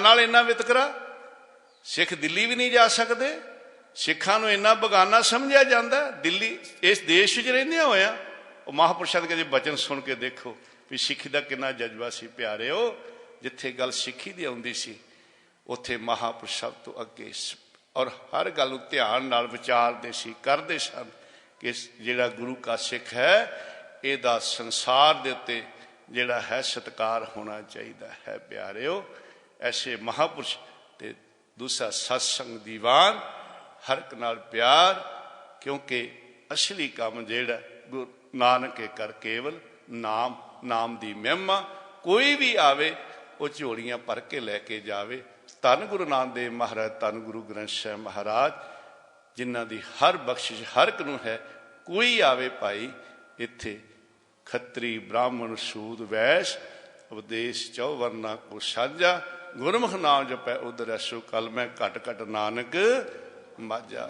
ਨਾਲ ਇੰਨਾ ਵਿਤਕਰਾ? ਸਿੱਖ ਦਿੱਲੀ ਵੀ ਨਹੀਂ ਜਾ ਸਕਦੇ। ਸਿੱਖਾਂ ਨੂੰ ਇੰਨਾ ਬਗਾਨਾ ਸਮਝਿਆ ਜਾਂਦਾ। ਦਿੱਲੀ, ਇਸ ਦੇਸ਼ ਵਿੱਚ ਰਹਿੰਦਿਆਂ ਹੋਇਆ, ਉਹ ਮਹਾਪੁਰਸ਼ਾਂ ਦੇ ਬਚਨ ਸੁਣ ਕੇ ਦੇਖੋ ਵੀ ਸਿੱਖੀ ਦਾ ਕਿੰਨਾ ਜਜ਼ਬਾ ਸੀ ਪਿਆਰਿਓ ਜਿੱਥੇ ਗੱਲ ਸਿੱਖੀ ਦੀ ਆਉਂਦੀ ਸੀ, ਉੱਥੇ ਮਹਾਪੁਰਸ਼ਾਂ ਤੋਂ ਅੱਗੇ ਔਰ ਹਰ ਗੱਲ ਨੂੰ ਧਿਆਨ ਨਾਲ ਵਿਚਾਰਦੇ ਸੀ, ਕਰਦੇ ਸਨ ਕਿ ਜਿਹੜਾ ਗੁਰੂ ਕਾ ਸਿੱਖ ਹੈ, ਇਹਦਾ ਸੰਸਾਰ ਦੇ ਉੱਤੇ ਜਿਹੜਾ ਹੈ ਸਤਕਾਰ ਹੋਣਾ ਚਾਹੀਦਾ ਹੈ ਪਿਆਰਿਓ ਐਸੇ ਮਹਾਪੁਰਸ਼ ਤੇ ਦੂਸਰਾ ਸਤਸੰਗ ਦੀਵਾਨ, ਹਰ ਇੱਕ ਨਾਲ ਪਿਆਰ, ਕਿਉਂਕਿ ਅਸਲੀ ਕੰਮ ਜਿਹੜਾ ਗੁਰੂ ਨਾਨਕ ਕੇ ਕਰ ਕੇਵਲ ਨਾਮ ਨਾਮ ਦੀ ਮਹਿਮਾ, ਕੋਈ ਵੀ ਆਵੇ, ਉਹ ਝੋਲੀਆਂ ਭਰ ਕੇ ਲੈ ਕੇ ਜਾਵੇ। ਧੰਨ ਗੁਰੂ ਨਾਨਕ ਦੇਵ ਮਹਾਰਾਜ, ਧੰਨ ਗੁਰੂ ਗ੍ਰੰਥ ਸਾਹਿਬ ਮਹਾਰਾਜ, ਜਿਨ੍ਹਾਂ ਦੀ ਹਰ ਬਖਸ਼ਿਸ਼ ਹਰ ਇੱਕ ਨੂੰ ਹੈ। ਕੋਈ ਆਵੇ ਭਾਈ, ਇੱਥੇ ਖੱਤਰੀ ਬ੍ਰਾਹਮਣ ਸੂਦ ਵੈਸ਼, ਉਪਦੇਸ਼ ਚੌ ਵਰਨਾ ਕੋ ਸਾਂਝਾ ਗੁਰਮੁਖ ਨਾਮ ਜਪੈ ਉਦਰ ਅਸੂ ਕਲ ਮੈਂ ਘਟ ਘਟ ਨਾਨਕ ਮਾਜਾ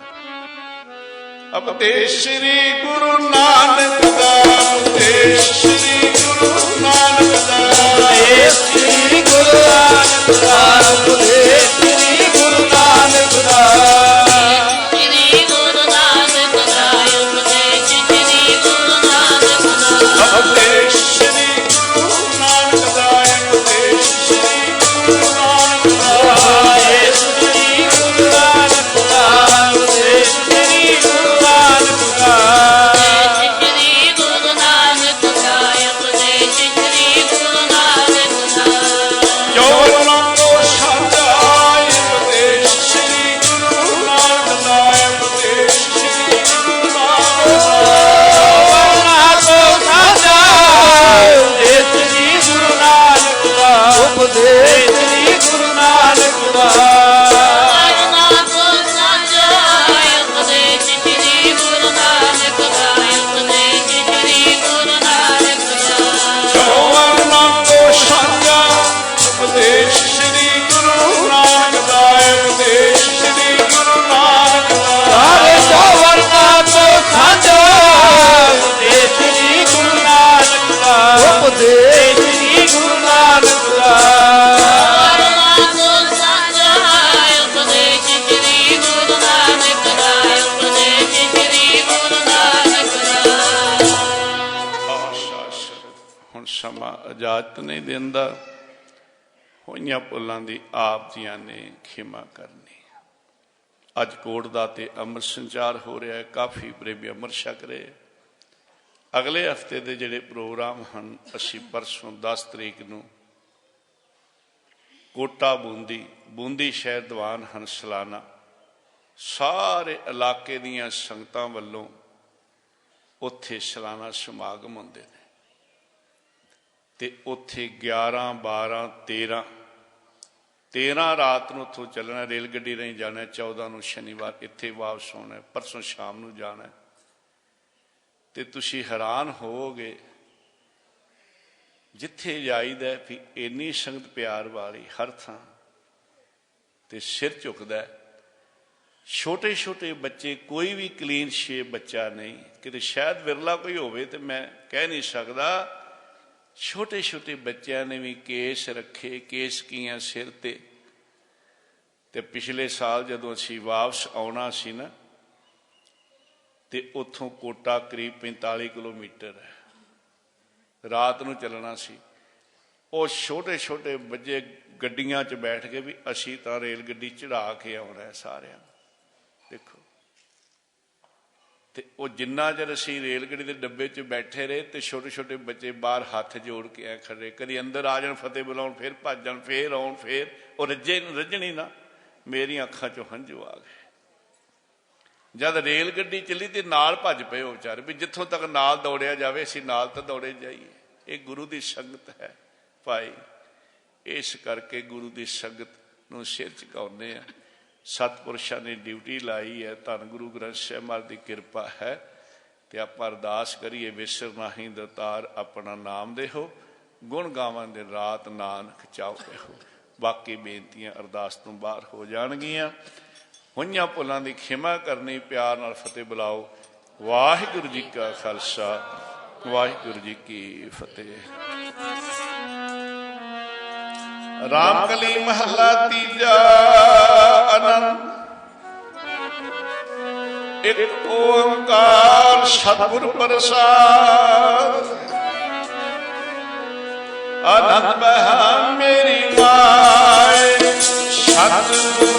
ਉਪਦੇਸ਼ ਸ੍ਰੀ ਗੁਰੂ ਨਾਨਕ ਦਾ ਉਪਦੇਸ਼ ਸ੍ਰੀ ਗੁਰੂ ਨਾਨਕ ਦਾ। ਉਪਦੇਸ਼ ਸ੍ਰੀ ਗੁਰੂ ਨਾਨਕ ਦਾ ਉਪਦੇਸ਼ ਸ੍ਰੀ ਗੁਰੂ ਨਾਨਕ ਦਾ। ਸਮਾਂ ਇਜਾਜ਼ਤ ਨਹੀਂ ਦਿੰਦਾ। ਹੋਈਆਂ ਭੁੱਲਾਂ ਦੀ ਆਪ ਜੀਆਂ ਨੇ ਖਿਮਾ ਕਰਨੀ। ਅੱਜ ਕੋਟ ਦਾ ਤੇ ਅੰਮ੍ਰਿਤ ਸੰਚਾਰ ਹੋ ਰਿਹਾ ਹੈ, ਕਾਫੀ ਪ੍ਰੇਮੀ ਅੰਮ੍ਰਿਤ ਛਕ ਰਹੇ ਅਗਲੇ ਹਫ਼ਤੇ ਦੇ ਜਿਹੜੇ ਪ੍ਰੋਗਰਾਮ ਹਨ, ਅਸੀਂ ਪਰਸੋਂ 10 ਤਰੀਕ ਨੂੰ ਕੋਟਾ ਬੂੰਦੀ ਬੂੰਦੀ ਸ਼ਹਿਰ ਦੀਵਾਨ ਹੰਸਲਾਨਾ ਸਾਰੇ ਇਲਾਕੇ ਦੀਆਂ ਸੰਗਤਾਂ ਵੱਲੋਂ ਉੱਥੇ ਸਾਲਾਨਾ ਸਮਾਗਮ ਹੁੰਦੇ ਨੇ। ਤੇ ਉੱਥੇ 11 12 13 13 ਰਾਤ ਨੂੰ ਉੱਥੋਂ ਚੱਲਣਾ ਰੇਲ ਗੱਡੀ ਰਾਹੀਂ ਜਾਣਾ 14 ਨੂੰ ਸ਼ਨੀਵਾਰ, ਇੱਥੇ ਵਾਪਸ ਆਉਣਾ, ਪਰਸੋਂ ਸ਼ਾਮ ਨੂੰ ਜਾਣਾ। ਤੇ ਤੁਸੀਂ ਹੈਰਾਨ ਹੋਵੋਗੇ, ਜਿੱਥੇ ਜਾਈਦਾ ਵੀ ਇੰਨੀ ਸੰਗਤ ਪਿਆਰ ਵਾਲੀ ਹਰ ਥਾਂ ਤੇ ਸਿਰ ਝੁਕਦਾ ਛੋਟੇ ਛੋਟੇ ਬੱਚੇ, ਕੋਈ ਵੀ ਕਲੀਨ ਸ਼ੇਪ ਬੱਚਾ ਨਹੀਂ, ਕਿਤੇ ਸ਼ਾਇਦ ਵਿਰਲਾ ਕੋਈ ਹੋਵੇ ਤੇ ਮੈਂ ਕਹਿ ਨਹੀਂ ਸਕਦਾ ਛੋਟੇ ਛੋਟੇ ਬੱਚਿਆਂ ਨੇ ਵੀ ਕੇਸ ਰੱਖੇ, ਕੇਸ ਕੀਆਂ ਸਿਰ ਤੇ। ਤੇ ਪਿਛਲੇ ਸਾਲ ਜਦੋਂ ਅਸੀਂ ਵਾਪਸ ਆਉਣਾ ਸੀ ਨਾ, ਤੇ ਉੱਥੋਂ ਕੋਟਾ ਕਰੀਬ 45 ਕਿਲੋਮੀਟਰ ਹੈ। ਰਾਤ ਨੂੰ ਚੱਲਣਾ ਸੀ। ਉਹ ਛੋਟੇ ਛੋਟੇ ਬੱਚੇ ਗੱਡੀਆਂ 'ਚ ਬੈਠ ਕੇ ਵੀ ਅਸੀਂ ਤਾਂ ਰੇਲ ਗੱਡੀ ਚੜਾ ਕੇ ਆਉਣਾ ਸਾਰਿਆਂ ਨੂੰ। ਦੇਖੋ। ਤੇ ਉਹ ਜਿੰਨਾ ਚਿਰ ਅਸੀਂ ਰੇਲ ਗੱਡੀ ਦੇ ਡੱਬੇ 'ਚ ਬੈਠੇ ਰਹੇ ਤੇ ਛੋਟੇ ਛੋਟੇ ਬੱਚੇ ਬਾਹਰ ਹੱਥ ਜੋੜ ਕੇ ਐ ਖੜੇ ਕਦੀ ਅੰਦਰ ਆ ਜਾਣ, ਫਤਿਹ ਬੁਲਾਉਣ, ਫਿਰ ਭੱਜ ਜਾਣ, ਫੇਰ ਆਉਣ, ਫੇਰ, ਉਹ ਰੱਜੇ, ਰੱਜਣੀ ਨਾ, ਮੇਰੀਆਂ ਅੱਖਾਂ 'ਚੋਂ ਹੰਝੂ ਆ ਗਏ। ਜਦ ਰੇਲ ਗੱਡੀ ਚੱਲੀ ਤੇ ਨਾਲ ਭੱਜ ਪਏ ਉਹ ਵਿਚਾਰੇ ਵੀ ਜਿੱਥੋਂ ਤੱਕ ਨਾਲ ਦੌੜਿਆ ਜਾਵੇ, ਅਸੀਂ ਨਾਲ ਤਾਂ ਦੌੜੇ ਜਾਈਏ। ਇਹ ਗੁਰੂ ਦੀ ਸੰਗਤ ਹੈ ਭਾਈ। ਇਸ ਕਰਕੇ ਗੁਰੂ ਦੀ ਸੰਗਤ ਨੂੰ ਸਿਰ ਝੁਕਾਉਂਦੇ ਆ। ਸਤਪੁਰਸ਼ਾਂ ਨੇ ਡਿਊਟੀ ਲਾਈ ਹੈ, ਧੰਨ ਗੁਰੂ ਗ੍ਰੰਥ ਸਾਹਿਬ ਮਹਾਰਾਜ ਦੀ ਕਿਰਪਾ ਹੈ ਤੇ ਆਪਾਂ ਅਰਦਾਸ ਕਰੀਏ, ਵਿਸਰ ਨਾਹੀਂ ਦਤਾਰ ਆਪਣਾ ਨਾਮ ਦੇਹੋ, ਗੁਣ ਗਾਵਾਂ ਦੇ ਰਾਤ ਨਾਨਕ ਚਾਹੇ ਹੋ ਬਾਕੀ ਬੇਨਤੀਆਂ ਅਰਦਾਸ ਤੋਂ ਬਾਹਰ ਹੋ ਜਾਣਗੀਆਂ। ਹੋਈਆਂ ਭੁੱਲਾਂ ਦੀ ਖਿਮਾ ਕਰਨੀ, ਪਿਆਰ ਨਾਲ ਫਤਿਹ ਬੁਲਾਓ। ਵਾਹਿਗੁਰੂ ਜੀ ਕਾ ਖਾਲਸਾ, ਵਾਹਿਗੁਰੂ ਜੀ ਕੀ ਫਤਿਹ। ਰਾਮ ਕਲੀ ਮਹੱਲਾ ਤੀਜਾ। ਅਨੰਦ ਇੱਕ ਓੰਕਾਰ ਸਤਿਗੁਰ ਪ੍ਰਸਾਦ। ਅਨੰਦ ਮਹਾ ਮੇਰੀ ਮਾਏ ਸਤਿਗੁਰ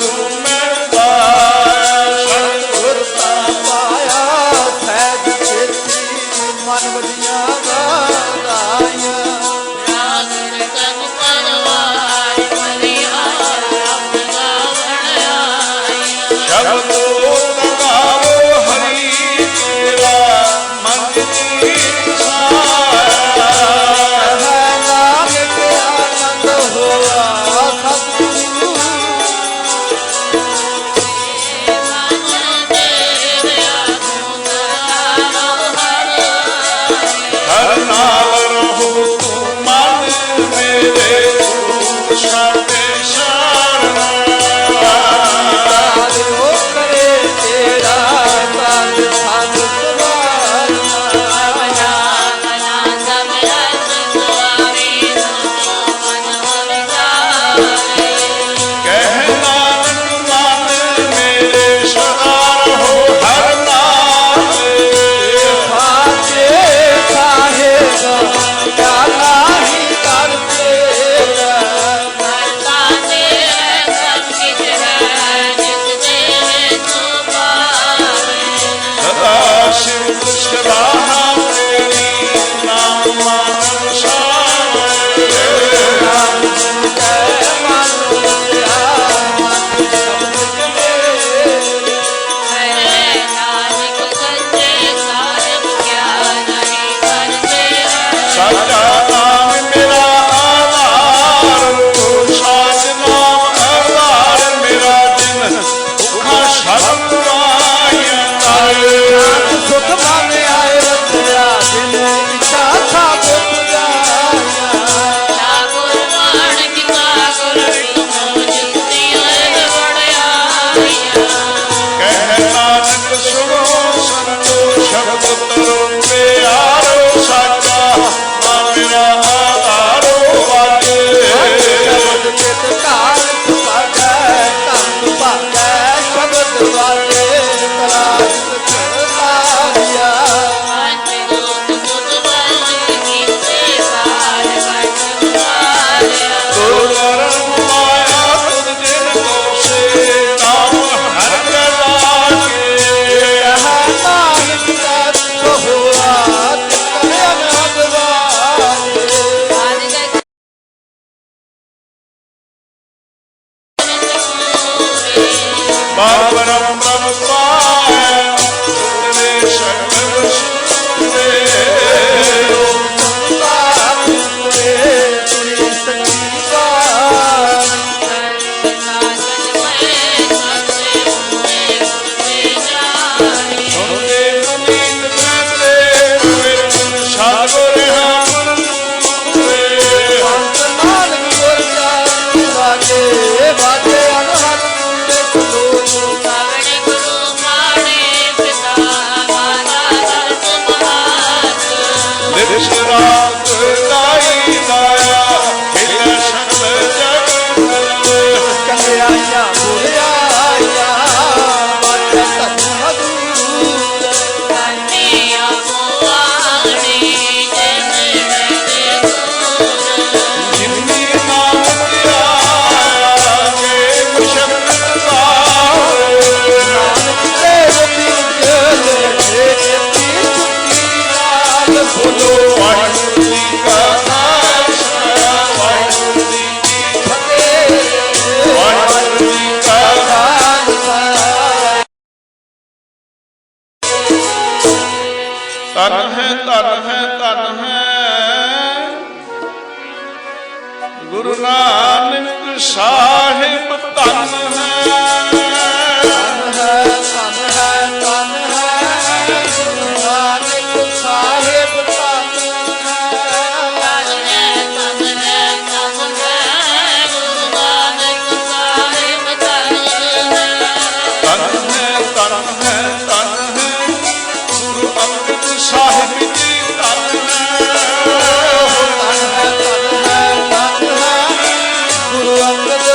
ਗੁਰੂ ਨਾਨਕ ਸਾਹਿਬ ਧੰਨ ਹੈ।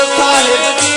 Talib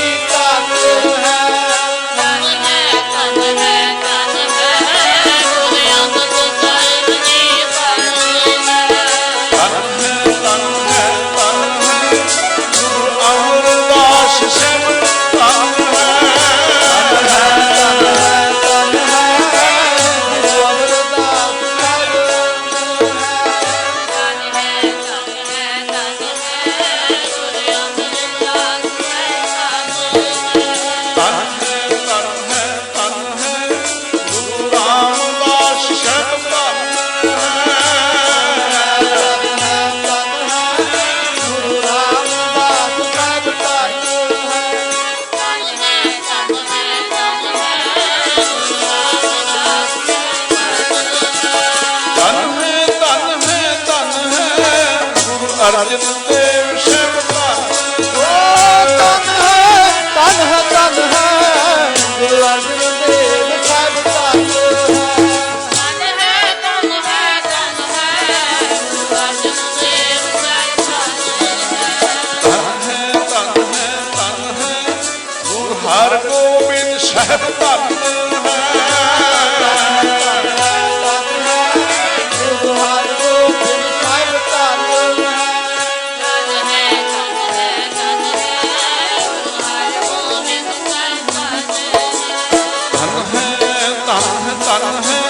ਤਨ ਹੈ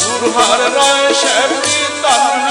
ਗੁਰੂ ਹਰ ਰਾਏ ਸ਼ਬਦੀ ਤਨ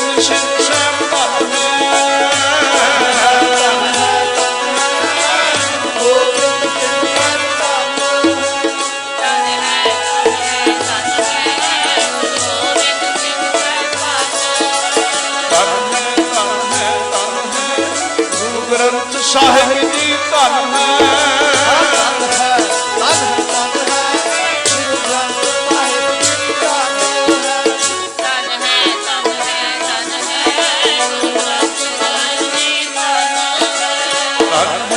শ্যাম শ্যাম শ্যাম আল্লাহ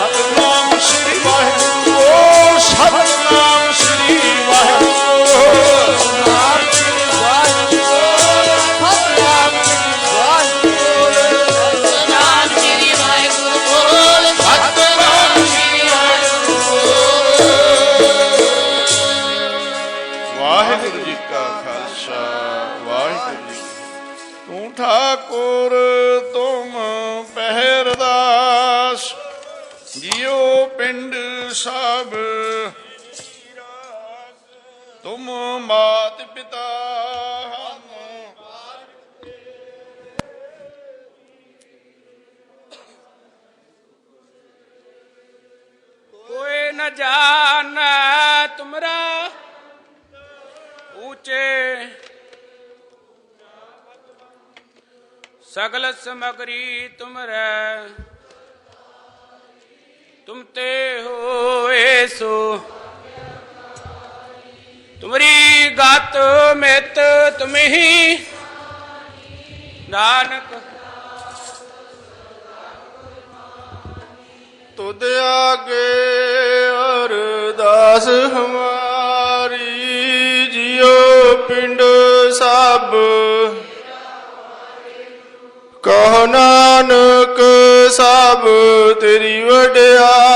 হক ਪਿੰਡ ਸਭ। ਤੁਮ ਮਾਤ ਪਿਤਾ ਕੋਈ ਨ ਜਾਣੈ ਤੁਮਰਾ ਉਚੇ ਸਗਲ ਸਮਗਰੀ ਤੁਮਰੇ। ਤੁਮ ਤੇ ਹੋਏ ਸੋ। ਤੁਮਰੀ ਗਤ ਮਿਤ ਤੁਮਹੀ। ਨਾਨਕ। ਤੁਧ ਆਗੇ ਅਰਦਾਸ ਹਮਾਰੀ, ਜਿਉ ਪਿੰਡ ਸਭ ਕਹੋ ਨਾਨਕ ਸਭ ਤੇਰੀ ਵਡਿਆ।